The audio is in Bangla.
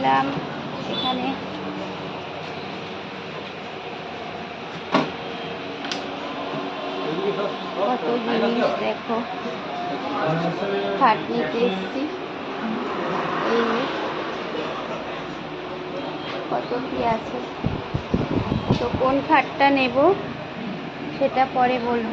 এলাম এখানে। কত জিনিস দেখো। খাট নিতে এসছি এই কত কি আছে? তো কোন খাটটা নেব, সেটা পরে বলব।